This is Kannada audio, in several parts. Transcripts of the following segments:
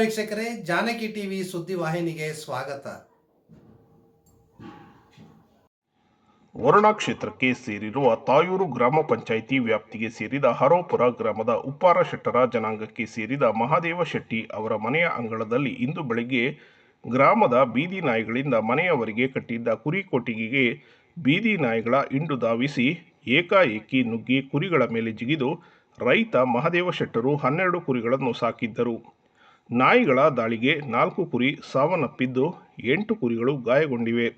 ವೀಕ್ಷಕರೇ, ಜಾನಕಿ ಟಿವಿ ಸುದ್ದಿ ವಾಹಿನಿಗೆ ಸ್ವಾಗತ. ವರುಣಾ ಕ್ಷೇತ್ರಕ್ಕೆ ಸೇರಿರುವ ತಾಯೂರು ಗ್ರಾಮ ಪಂಚಾಯಿತಿ ವ್ಯಾಪ್ತಿಗೆ ಸೇರಿದ ಹರೋಪುರ ಗ್ರಾಮದ ಉಪ್ಪಾರ ಶೆಟ್ಟರ ಜನಾಂಗಕ್ಕೆ ಸೇರಿದ ಮಹಾದೇವ ಶೆಟ್ಟಿ ಅವರ ಮನೆಯ ಅಂಗಳದಲ್ಲಿ ಇಂದು ಬೆಳಗ್ಗೆ ಗ್ರಾಮದ ಬೀದಿ ನಾಯಿಗಳಿಂದ ಮನೆಯವರಿಗೆ ಕಟ್ಟಿದ್ದ ಕುರಿ ಕೊಟ್ಟಿಗೆಗೆ ಬೀದಿ ನಾಯಿಗಳ ಇಂಡು ಧಾವಿಸಿ ಏಕಾಏಕಿ ನುಗ್ಗಿ ಕುರಿಗಳ ಮೇಲೆ ಜಿಗಿದು ರೈತ ಮಹಾದೇವ ಶೆಟ್ಟರು ಹನ್ನೆರಡು ಕುರಿಗಳನ್ನು ಸಾಕಿದ್ದರು. ನಾಯಿಗಳ ದಾಳಿಗೆ ನಾಲ್ಕು ಕುರಿ ಸಾವನ್ನಪ್ಪಿದ್ದು ಎಂಟು ಕುರಿಗಳು ಗಾಯಗೊಂಡಿವೆ.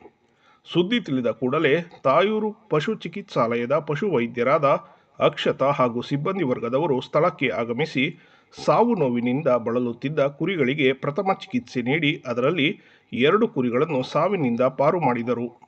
ಸುದ್ದಿ ತಿಳಿದ ಕೂಡಲೇ ತಾಯೂರು ಪಶು ಚಿಕಿತ್ಸಾಲಯದ ಪಶು ವೈದ್ಯರಾದ ಅಕ್ಷತಾ ಹಾಗೂ ಸಿಬ್ಬಂದಿ ವರ್ಗದವರು ಸ್ಥಳಕ್ಕೆ ಆಗಮಿಸಿ ಸಾವು ನೋವಿನಿಂದ ಬಳಲುತ್ತಿದ್ದ ಕುರಿಗಳಿಗೆ ಪ್ರಥಮ ಚಿಕಿತ್ಸೆ ನೀಡಿ ಅದರಲ್ಲಿ ಎರಡು ಕುರಿಗಳನ್ನು ಸಾವಿನಿಂದ ಪಾರು ಮಾಡಿದರು.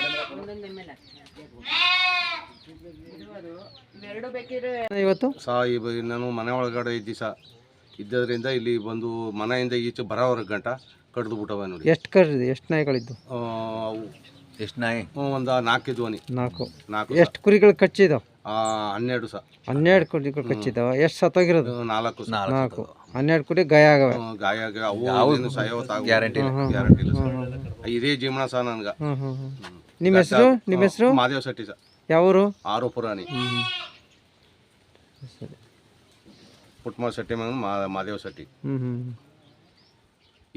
ಒಂದೊಂದು ಎಂ ಎಲ್ ಇವೆರಡು ಬೇಕಿದ್ರೆ ಇವತ್ತು? ಸಾ ಈ ನಾನು ಮನೆ ಒಳಗಡೆ ಇದ್ದಿ ಸಹ ಇದ್ದದ್ರಿಂದ ಇಲ್ಲಿ ಬಂದು ಮನೆಯಿಂದ ಈಚೆ ಬರೋವರೆಗೆ ಗಂಟ ಕಡ್ದು ಬಿಟ್ಟವ ನೋಡಿ. ಎಷ್ಟು ಕರ್ದಿದೆ ಎಷ್ಟು ನಾಯಿಗಳಿದ್ದು? ಆ, ಅವು. ಎಷ್ಟು ನಾಯಿ? ಒಂದು ನಾಲ್ಕು ಧ್ವನಿ ನಾಲ್ಕು. ನಾಲ್ಕು ಎಷ್ಟು ಕುರಿಗಳು ಕಚ್ಚಿದಾವ? ಆ, ಹನ್ನೆರಡು ಸಹ ಹನ್ನೆರಡು ಕುರಿಗಳು ಕಚ್ಚಿದಾವ. ಎಷ್ಟು ಸತ್ತೋಗಿರೋದು? ನಾಲ್ಕು ಸಹ ನಾಲ್ಕು ಹನ್ನೆರಡು ಕುರಿ ಗಾಯ ಆಗವೆ. ಗಾಯ ಆಗಿ ಅವು ಏನು ಗ್ಯಾರಂಟಿ ಗ್ಯಾರಂಟಿ ಇಲ್ಲ ಇದೇ ಜೀವನ ಸಹ ನನ್ಗೆ. ಹ್ಞೂ ಹ್ಞೂ ಹ್ಞೂ ನಿಮ್ಮ ಹೆಸರು? ನಿಮ್ಮ ಹೆಸರು? ಮಾದೇವ್ ಶೆಟ್ಟಿ ಸರ್ ಯಾವರು? ಆರು ಪುರಾಣಿ. ಪುಟ್ಮ ಶೆಟ್ಟಿ ಮಗನ್ ಮಾ ಮಾದೇವ್ ಶೆಟ್ಟಿ. ಹ್ಞೂ ಹ್ಞೂ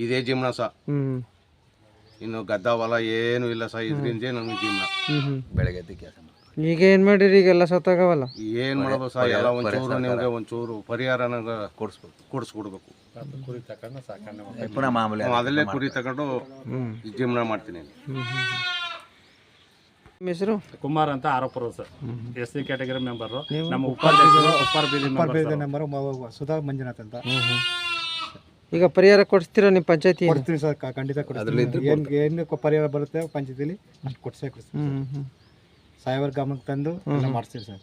ಇದೇ ಜೀವನ ಸಹ ಹ್ಞೂ ಇನ್ನು ಗದ್ದ ಹೊಲ ಏನು ಇಲ್ಲ ಸಹ ಇದ್ರಿಂದ ನಮ್ಗೆ ಜೀವನ. ಬೆಳಗ್ಗೆ ಎದ್ದು ಕೆಲಸ ಈಗ ಏನು ಮಾಡಿರಿ? ಈಗೆಲ್ಲ ಸತ್ತಾಗವಲ್ಲ? ಏನ್ ಮಾಡೋದು ಸಹ ಎಲ್ಲ ಒಂಚೂರು ನಿಮ್ಗೆ ಒಂಚೂರು ಪರಿಹಾರ ನಂಗೆ ಕೊಡಿಸ್ಬೇಕು ಕೊಡಿಸ್ಕೊಡ್ಬೇಕು. ಪುನಃ ಮಾಮೂಲಿ ಅದಲ್ಲೇ ಕುರಿ ತಗೊಂಡು ಜೀವನ ಮಾಡ್ತೀನಿ. ನಿಮ್ಮ ಹೆಸರು? ಕುಮಾರ್ ಅಂತ ಆರೋಪರು sir. S C category member. ನಮ್ಮ ಉಪಾಧ್ಯಕ್ಷರು ಉಪ್ಪಾರ ಬೀದಿ ಸರ್. ಸುಧಾ ಮಂಜುನಾಥ್ ಅಂತ. ಈಗ ಪರಿಹಾರ ಕೊಡಿಸ್ತೀರಾ ನಿಮ್ಮ ಪಂಚಾಯತಿ ಕೊಡ್ತೀನಿ ಸರ್ ಕ- ಖಂಡಿತ ಕೊಡ್ತೀನಿ ಏನು ಏನು ಪರಿಹಾರ ಬರುತ್ತೆ ಪಂಚಾಯತಿಲಿ ಕೊಡ್ಸೇ ಹ್ಞೂ ಸಾಯವರ್ ಗಮನಕ್ಕೆ ತಂದು ಎಲ್ಲ ಸರ್.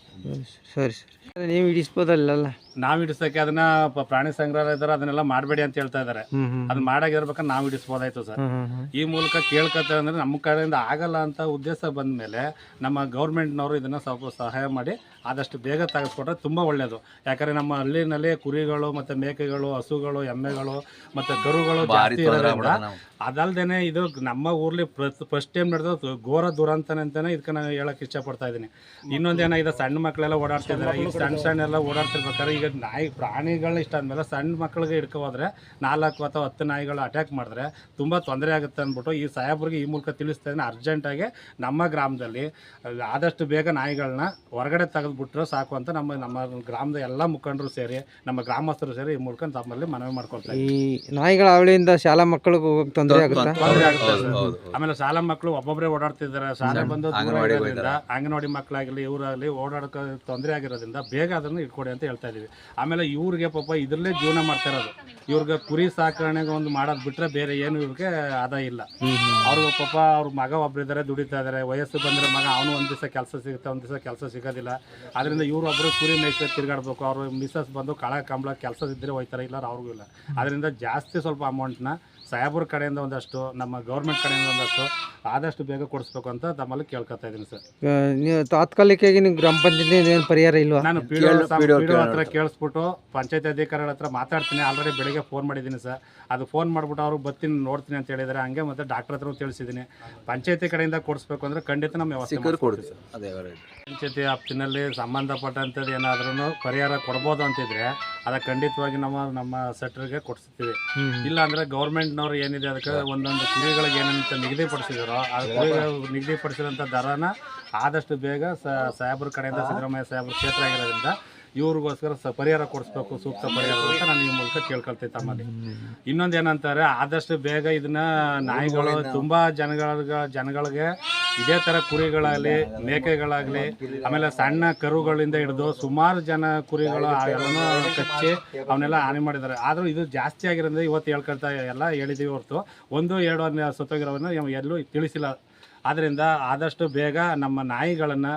ಸರಿ ಸರಿ. ನೀವು ಹಿಡಿಸ್ಬೋದಲ್ಲ ನಾವ್ ಹಿಡಿಸಕ್ಕೆ ಅದನ್ನ ಪ- ಪ್ರಾಣಿ ಸಂಗ್ರಹಾಲಯ ಇದ್ದಾರೆ ಅದನ್ನೆಲ್ಲ ಮಾಡಬೇಡಿ ಅಂತ ಹೇಳ್ತಾ ಇದಾರೆ. ಅದನ್ನ ಮಾಡಾಗಿರ್ಬೇಕಾದ್ರೆ ನಾವು ಹಿಡಿಸ್ಬೋದಾಯ್ತು ಸರ್. ಈ ಮೂಲಕ ಕೇಳ್ಕೊತಾರೆ ಅಂದ್ರೆ ನಮ್ಮ ಕಡೆಯಿಂದ ಆಗಲ್ಲ ಅಂತ ಉದ್ದೇಶ ಬಂದ ಮೇಲೆ ನಮ್ಮ ಗೌರ್ಮೆಂಟ್ನವರು ಇದನ್ನ ಸ್ವಲ್ಪ ಸಹಾಯ ಮಾಡಿ ಆದಷ್ಟು ಬೇಗ ತೆಗೆಸ್ಕೊಟ್ರೆ ತುಂಬಾ ಒಳ್ಳೇದು. ಯಾಕಂದ್ರೆ ನಮ್ಮ ಹಳ್ಳಿನಲ್ಲಿ ಕುರಿಗಳು ಮತ್ತೆ ಮೇಕೆಗಳು ಹಸುಗಳು ಎಮ್ಮೆಗಳು ಮತ್ತೆ ಗರುಗಳು ಜಾಸ್ತಿ ಇರೋದ್ರಿಂದ ಅದಲ್ದೇನೆ ಇದು ನಮ್ಮ ಊರ್ಲಿ ಫಸ್ಟ್ ಟೈಮ್ ನಡೆದ ಘೋರ ದುರಂತನೆ ಅಂತಾನೆ ಇದಕ್ಕೆ ನಾನು ಹೇಳಕ್ ಇಷ್ಟಪಡ್ತಾ ಇದ್ದೀನಿ. ಇನ್ನೊಂದೇನಾಗಿದೆ ಸಣ್ಣ ಮಕ್ಕಳೆಲ್ಲ ಓಡಾಡ್ತಿದ್ದಾರೆ ಈಗ ಸಣ್ಣ ಸಣ್ಣ ಎಲ್ಲ ಓಡಾಡ್ತಿರ್ಬೇಕಾದ್ರೆ ಈಗ ನಾಯಿ ಪ್ರಾಣಿಗಳು ಇಷ್ಟ ಆದ್ಮೇಲೆ ಸಣ್ಣ ಮಕ್ಕಳಿಗೆ ಹಿಡ್ಕೋದ್ರೆ ನಾಲ್ಕು ಅಥವಾ ಹತ್ತು ನಾಯಿಗಳು ಅಟ್ಯಾಕ್ ಮಾಡಿದ್ರೆ ತುಂಬ ತೊಂದರೆ ಆಗುತ್ತೆ ಅಂದ್ಬಿಟ್ಟು ಈ ಸಾಹೇಬ್ರಿಗೆ ಈ ಮೂಲಕ ತಿಳಿಸ್ತಾ ಇದ್ದೀನಿ. ಅರ್ಜೆಂಟಾಗಿ ನಮ್ಮ ಗ್ರಾಮದಲ್ಲಿ ಆದಷ್ಟು ಬೇಗ ನಾಯಿಗಳನ್ನ ಹೊರಗಡೆ ತೆಗೆದ್ಬಿಟ್ರೆ ಸಾಕು ಅಂತ ನಮ್ಮ ನಮ್ಮ ಗ್ರಾಮದ ಎಲ್ಲ ಮುಖಂಡರು ಸೇರಿ ನಮ್ಮ ಗ್ರಾಮಸ್ಥರು ಸೇರಿ ಈ ಮೂಲಕ ತಮ್ಮಲ್ಲಿ ಮನವಿ ಮಾಡ್ಕೊಳ್ತಾರೆ ಈ ನಾಯಿಗಳ ಅವಳಿಯಿಂದ ಶಾಲಾ ಮಕ್ಕಳಿಗೆ ಹೋಗಕ್ಕೆ ತೊಂದರೆ ತೊಂದ್ರೆ ಆಗುತ್ತೆ? ಆಮೇಲೆ ಶಾಲಾ ಮಕ್ಕಳು ಒಬ್ಬೊಬ್ಬರೇ ಓಡಾಡ್ತಿದ್ದಾರೆ ಶಾಲೆ ಬಂದು ದೂರ ಇರೋದ್ರಿಂದ ಅಂಗನವಾಡಿ ಮಕ್ಕಳಾಗಲಿ, ಇವರಾಗಲಿ ಓಡಾಡೋಕೆ ತೊಂದರೆ ಆಗಿರೋದ್ರಿಂದ ಬೇಗ ಅದನ್ನು ಇಟ್ಕೊಡಿ ಅಂತ ಹೇಳ್ತಾ ಇದ್ದೀವಿ. ಆಮೇಲೆ ಇವ್ರಿಗೆ ಪಾಪ ಇದರಲ್ಲೇ ಜೀವನ ಮಾಡ್ತಾ ಇರೋದು. ಇವ್ರಿಗೆ ಕುರಿ ಸಾಕಣೆಗೆ ಒಂದು ಮಾಡೋದು ಬಿಟ್ಟರೆ ಬೇರೆ ಏನು ಇವ್ರಿಗೆ ಆದಾಯ ಇಲ್ಲ. ಅವ್ರು ಪಾಪ ಅವ್ರ ಮಗ ಒಬ್ರಿದ್ದಾರೆ ದುಡಿತಾ ಇದ್ದಾರೆ ವಯಸ್ಸು ಬಂದರೆ ಮಗ ಅವನು ಒಂದು ದಿವಸ ಕೆಲಸ ಸಿಗುತ್ತೆ, ಒಂದು ದಿವಸ ಕೆಲಸ ಸಿಗೋದಿಲ್ಲ. ಅದರಿಂದ ಇವ್ರು ಒಬ್ರು ಕುರಿ ಮೇಯ್ಸ್ಕೊಂಡು ತಿರುಗಾಡ್ಬೇಕು. ಅವರು ಮಿಸ್ಸಸ್ ಬಂದು ಕಳ, ಕಂಬಳ ಕೆಲಸದಿದ್ದರೆ ಹೋಯ್ತಾರೆ ಇಲ್ಲ ಅವ್ರಿಗೂ ಇಲ್ಲ. ಅದರಿಂದ ಜಾಸ್ತಿ ಸ್ವಲ್ಪ ಅಮೌಂಟ್ನ ಸಾಹೇಬ್ರ ಕಡೆಯಿಂದ ಒಂದಷ್ಟು ನಮ್ಮ ಗೌರ್ಮೆಂಟ್ ಕಡೆಯಿಂದ ಒಂದಷ್ಟು ಆದಷ್ಟು ಬೇಗ ಕೊಡಿಸ್ಬೇಕು ಅಂತ ತಮ್ಮಲ್ಲಿ ಕೇಳ್ಕೊತಾ ಇದ್ದೀನಿ ಸರ್. ನೀವು ತಾತ್ಕಾಲಿಕವಾಗಿ ನೀವು ಗ್ರಾಮ ಪಂಚಾಯತ್ ಏನು ಪರಿಹಾರ ಇಲ್ವಾ? ನಾನು ಪಿ ಡಿ ಹತ್ರ ಕೇಳಿಸ್ಬಿಟ್ಟು ಪಂಚಾಯತ್ ಅಧಿಕಾರಿಗಳ ಹತ್ರ ಮಾತಾಡ್ತೀನಿ ಆಲ್ರೆಡಿ ಬೆಳಿಗ್ಗೆ ಫೋನ್ ಮಾಡಿದ್ದೀನಿ ಸರ್. ಅದು ಫೋನ್ ಮಾಡಿಬಿಟ್ಟು ಅವ್ರು ಬರ್ತೀನಿ ನೋಡ್ತೀನಿ ಅಂತ ಹೇಳಿದರೆ. ಹಂಗೆ ಮತ್ತೆ ಡಾಕ್ಟರ್ ಹತ್ರ ತಿಳಿಸಿದ್ದೀನಿ. ಪಂಚಾಯತಿ ಕಡೆಯಿಂದ ಕೊಡಿಸ್ಬೇಕು ಅಂದ್ರೆ ಖಂಡಿತ ನಮ್ಮ ವ್ಯವಸ್ಥೆ ಸರ್. ಅದೇ ಪಂಚಾಯತಿ ಆಪ್ತಿನಲ್ಲಿ ಸಂಬಂಧಪಟ್ಟಂಥದ್ದು ಏನಾದ್ರೂ ಪರಿಹಾರ ಕೊಡ್ಬೋದು ಅಂತಿದ್ರೆ ಅದ ಖಂಡಿತವಾಗಿ ನಮ್ಮ ನಮ್ಮ ಸೆಟ್ರಿಗೆ ಕೊಡಿಸ್ತೀವಿ. ಇಲ್ಲ ಅಂದ್ರೆ ಗೌರ್ಮೆಂಟ್ನವ್ರು ಏನಿದೆ ಅದಕ್ಕೆ ಒಂದೊಂದು ಕುರಿಗಳಿಗೆ ಏನಂತ ನಿಗದಿಪಡಿಸಿದಾರೋ ಆ ಕುರಿಗಳು ನಿಗದಿಪಡಿಸಿದಂಥ ದರನ ಆದಷ್ಟು ಬೇಗ ಸಾಹೇಬ್ರ ಕಡೆಯಿಂದ ಸಿದ್ದರಾಮಯ್ಯ ಸಾಹೇಬ್ರ ಕ್ಷೇತ್ರ ಆಗಿರೋದ್ರಿಂದ ಇವ್ರಿಗೋಸ್ಕರ ಸ ಪರಿಹಾರ ಕೊಡಿಸ್ಬೇಕು ಸೂಕ್ತ ಪರಿಹಾರ ಅಂತ ನಾನು ಈ ಮೂಲಕ ಕೇಳ್ಕೊಳ್ತೀನಿ ತಮ್ಮಲ್ಲಿ. ಇನ್ನೊಂದು ಏನಂತಾರೆ ಆದಷ್ಟು ಬೇಗ ಇದನ್ನ ನಾಯಿಗಳು ತುಂಬಾ ಜನಗಳ ಜನಗಳಿಗೆ ಇದೇ ತರ ಕುರಿಗಳಾಗಲಿ ಮೇಕೆಗಳಾಗಲಿ ಆಮೇಲೆ ಸಣ್ಣ ಕರುಗಳಿಂದ ಹಿಡಿದು ಸುಮಾರು ಜನ ಕುರಿಗಳು ಎಲ್ಲನೂ ಕಚ್ಚಿ ಅವನ್ನೆಲ್ಲ ಹಾನಿ ಮಾಡಿದ್ದಾರೆ. ಆದರೂ ಇದು ಜಾಸ್ತಿ ಆಗಿರೋದ್ರಿಂದ ಇವತ್ತು ಹೇಳ್ಕೊಳ್ತಾ ಎಲ್ಲ ಹೇಳಿದೀವಿ ಹೊರತು. ಒಂದು ಎರಡು ಸತ್ತೋಗಿರೋದನ್ನ ಸತ್ತೋಗಿರೋವನ್ನ ಎಲ್ಲೂ ತಿಳಿಸಿಲ್ಲ. ಆದ್ದರಿಂದ ಆದಷ್ಟು ಬೇಗ ನಮ್ಮ ನಾಯಿಗಳನ್ನು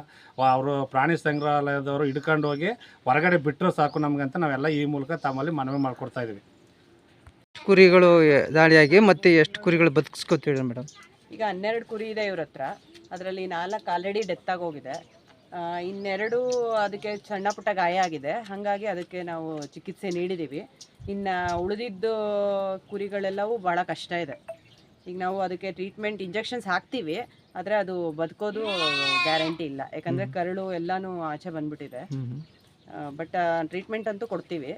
ಅವರು ಪ್ರಾಣಿ ಸಂಗ್ರಹಾಲಯದವರು ಹಿಡ್ಕೊಂಡು ಹೋಗಿ ಹೊರಗಡೆ ಬಿಟ್ಟರೆ ಸಾಕು ನಮಗಂತ ನಾವೆಲ್ಲ ಈ ಮೂಲಕ ತಮ್ಮಲ್ಲಿ ಮನವಿ ಮಾಡಿಕೊಡ್ತಾ ಇದ್ದೀವಿ. ಕುರಿಗಳು ದಾಳಿಯಾಗಿ ಮತ್ತೆ ಎಷ್ಟು ಕುರಿಗಳು ಬದುಕಿಸ್ಕೊತೀವಿ ಮೇಡಮ್? ಈಗ ಹನ್ನೆರಡು ಕುರಿ ಇದೆ ಇವ್ರ ಹತ್ರ. ಅದರಲ್ಲಿ ನಾಲ್ಕು ಆಲ್ರೆಡಿ ಡೆತ್ ಆಗೋಗಿದೆ ಇನ್ನೆರಡು ಅದಕ್ಕೆ ಸಣ್ಣ ಪುಟ್ಟ ಗಾಯ ಆಗಿದೆ. ಹಾಗಾಗಿ ಅದಕ್ಕೆ ನಾವು ಚಿಕಿತ್ಸೆ ನೀಡಿದ್ದೀವಿ ಇನ್ನು ಉಳಿದಿದ್ದು ಕುರಿಗಳೆಲ್ಲವೂ ಭಾಳ ಕಷ್ಟ ಇದೆ. ಈಗ ನಾವು ಅದಕ್ಕೆ ಟ್ರೀಟ್ಮೆಂಟ್ ಇಂಜೆಕ್ಷನ್ಸ್ ಹಾಕ್ತೀವಿ ಆದರೆ ಅದು ಬದುಕೋದು ಗ್ಯಾರಂಟಿ ಇಲ್ಲ. ಯಾಕಂದರೆ ಕರಳು ಎಲ್ಲನೂ ಆಚೆ ಬಂದ್ಬಿಟ್ಟಿದೆ. ಬಟ್ ಟ್ರೀಟ್ಮೆಂಟ್ ಅಂತೂ ಕೊಡ್ತೀವಿ.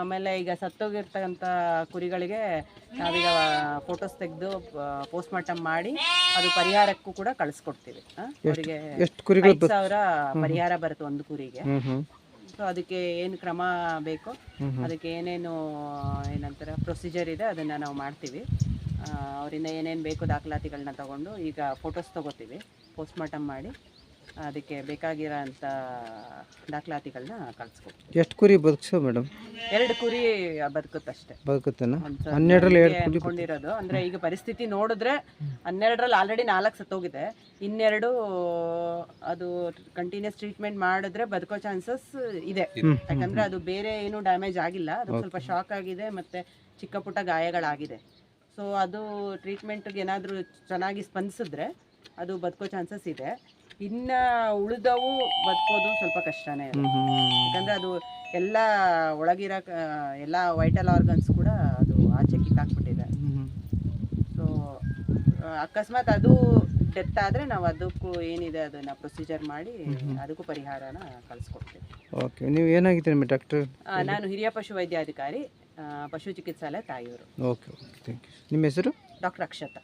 ಆಮೇಲೆ ಈಗ ಸತ್ತೋಗಿರ್ತಕ್ಕಂಥ ಕುರಿಗಳಿಗೆ ನಾವೀಗ ಫೋಟೋಸ್ ತೆಗೆದು ಪೋಸ್ಟ್ಮಾರ್ಟಮ್ ಮಾಡಿ ಅದು ಪರಿಹಾರಕ್ಕೂ ಕೂಡ ಕಳಿಸ್ಕೊಡ್ತೀವಿ. ಅವರಿಗೆ ಐದು ಸಾವಿರ ಪರಿಹಾರ ಬರುತ್ತೆ ಒಂದು ಕುರಿಗೆ. ಸೊ ಅದಕ್ಕೆ ಏನು ಕ್ರಮ ಬೇಕು ಅದಕ್ಕೆ ಏನೇನು ಏನಂತಾರೆ ಪ್ರೊಸೀಜರ್ ಇದೆ ಅದನ್ನು ನಾವು ಮಾಡ್ತೀವಿ. ಅವರಿಂದ ಏನೇನು ಬೇಕು ದಾಖಲಾತಿಗಳನ್ನ ತಗೊಂಡು ಈಗ ಫೋಟೋಸ್ ತಗೋತೀವಿ. ಪೋಸ್ಟ್ಮಾರ್ಟಮ್ ಮಾಡಿ ಅದಕ್ಕೆ ಬೇಕಾಗಿರೋ ಅಂಥ ದಾಖಲಾತಿಗಳನ್ನ ಕಳಿಸ್ಕೊಡ್ತೀವಿ. ಎಷ್ಟು ಕುರಿ ಬದುಕ್ಸೋ ಮೇಡಮ್? ಎರಡು ಕುರಿ ಬದುಕುತ್ತಷ್ಟೇ. ಬದುಕುತ್ತೇನ? ಅಂದರೆ ಹನ್ನೆರಡರಲ್ಲಿ ಎರಡು ಕುರಿ ಅಂದ್ರೆ ಈಗ ಪರಿಸ್ಥಿತಿ ನೋಡಿದ್ರೆ ಹನ್ನೆರಡರಲ್ಲಿ ಆಲ್ರೆಡಿ ನಾಲ್ಕು ಸತ್ತೋಗಿದೆ. ಇನ್ನೆರಡು ಅದು ಕಂಟಿನ್ಯೂಸ್ ಟ್ರೀಟ್ಮೆಂಟ್ ಮಾಡಿದ್ರೆ ಬದುಕೋ ಚಾನ್ಸಸ್ ಇದೆ. ಯಾಕಂದ್ರೆ ಅದು ಬೇರೆ ಏನು ಡ್ಯಾಮೇಜ್ ಆಗಿಲ್ಲ. ಅದು ಸ್ವಲ್ಪ ಶಾಕ್ ಆಗಿದೆ ಮತ್ತೆ ಚಿಕ್ಕ ಪುಟ್ಟ ಗಾಯಗಳಾಗಿದೆ. ಸೊ ಅದು ಟ್ರೀಟ್ಮೆಂಟ್ಗೆ ಏನಾದರೂ ಚೆನ್ನಾಗಿ ಸ್ಪಂದಿಸಿದ್ರೆ ಅದು ಬದುಕೋ ಚಾನ್ಸಸ್ ಇದೆ. ಇನ್ನ ಉಳಿದವು ಬದುಕೋದು ಸ್ವಲ್ಪ ಕಷ್ಟನೇ ಯಾಕಂದರೆ ಅದು ಎಲ್ಲ ಒಳಗಿರೋ ಎಲ್ಲ ವೈಟಲ್ ಆರ್ಗನ್ಸ್ ಕೂಡ ಅದು ಆಚೆ ಕಿತ್ತಾಕ್ಬಿಟ್ಟಿದೆ. ಸೊ ಅಕಸ್ಮಾತ್ ಅದು ಡೆತ್ ಆದರೆ ನಾವು ಅದಕ್ಕೂ ಏನಿದೆ ಅದನ್ನ ಪ್ರೊಸೀಜರ್ ಮಾಡಿ ಅದಕ್ಕೂ ಪರಿಹಾರನ ಕಳಿಸ್ಕೊಡ್ತೀವಿ. ಓಕೆ ನೀವು ಏನಾಗಿದ್ದೀರಿ ಡಾಕ್ಟರ್ ನಾನು ಹಿರಿಯ ಪಶು ವೈದ್ಯಾಧಿಕಾರಿ. ಪಶು ಚಿಕಿತ್ಸಾಲಯ ತಾಯಿಯವರು ಓಕೆ ಓಕೆ ಥ್ಯಾಂಕ್ ಯು ನಿಮ್ಮ ಹೆಸರು? ಡಾಕ್ಟರ್ ಅಕ್ಷತಾ.